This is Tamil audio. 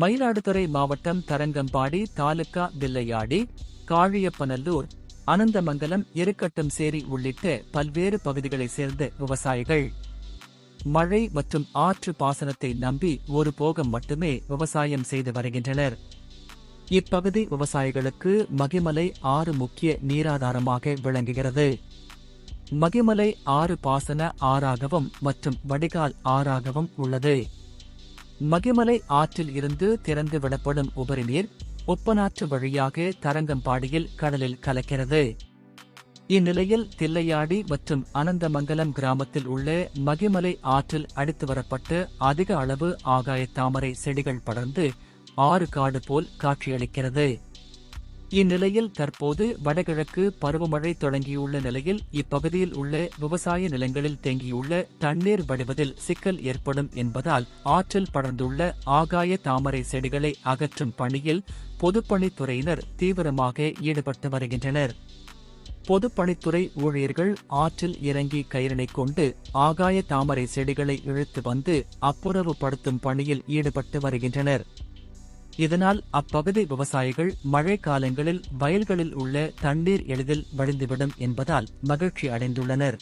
மயிலாடுதுறை மாவட்டம் தரங்கம்பாடி தாலுகா வில்லையாடி காழியப்பநல்லூர் அனந்தமங்கலம் எருக்கட்டம்சேரி உள்ளிட்ட பல்வேறு பகுதிகளைச் சேர்ந்த விவசாயிகள். மழை மற்றும் ஆற்று பாசனத்தை நம்பி ஒரு போகம் மட்டுமே விவசாயம் செய்து வருகின்றனர். இப்பகுதி விவசாயிகளுக்கு மகிமலை ஆறு முக்கிய நீராதாரமாக விளங்குகிறது. மகிமலை ஆறு பாசன ஆறாகவும் மற்றும் வடிகால் ஆறாகவும் உள்ளது. மகிமலை ஆற்றில் இருந்து திறந்து விடப்படும் உபரி நீர் ஒப்பநாற்று வழியாக தரங்கம்பாடியில் கடலில் கலக்கிறது. இந்நிலையில் தில்லையாடி மற்றும் அனந்தமங்கலம் கிராமத்தில் உள்ள மகிமலை ஆற்றில் அடித்து வரப்பட்டு அதிக அளவு ஆகாய தாமரை செடிகள் படர்ந்து ஆறு காடு போல் காட்சியளிக்கிறது. இந்நிலையில் தற்போது வடகிழக்கு பருவமழை தொடங்கியுள்ள நிலையில் இப்பகுதியில் உள்ள விவசாய நிலங்களில் தேங்கியுள்ள தண்ணீர் வடிவதில் சிக்கல் ஏற்படும் என்பதால் ஆற்றில் படர்ந்துள்ள ஆகாய தாமரை செடிகளை அகற்றும் பணியில் பொதுப்பணித்துறையினர் தீவிரமாக ஈடுபட்டு வருகின்றனர். பொதுப்பணித்துறை ஊழியர்கள் ஆற்றில் இறங்கி கயிறினை கொண்டு ஆகாய தாமரை செடிகளை இழுத்து வந்து அப்புறவுபடுத்தும் பணியில் ஈடுபட்டு வருகின்றனர். இதனால் அப்பகுதி விவசாயிகள் மழை காலங்களில் வயல்களில் உள்ள தண்ணீர் எளிதில் வழிந்துவிடும் என்பதால் மகிழ்ச்சி அடைந்துள்ளனர்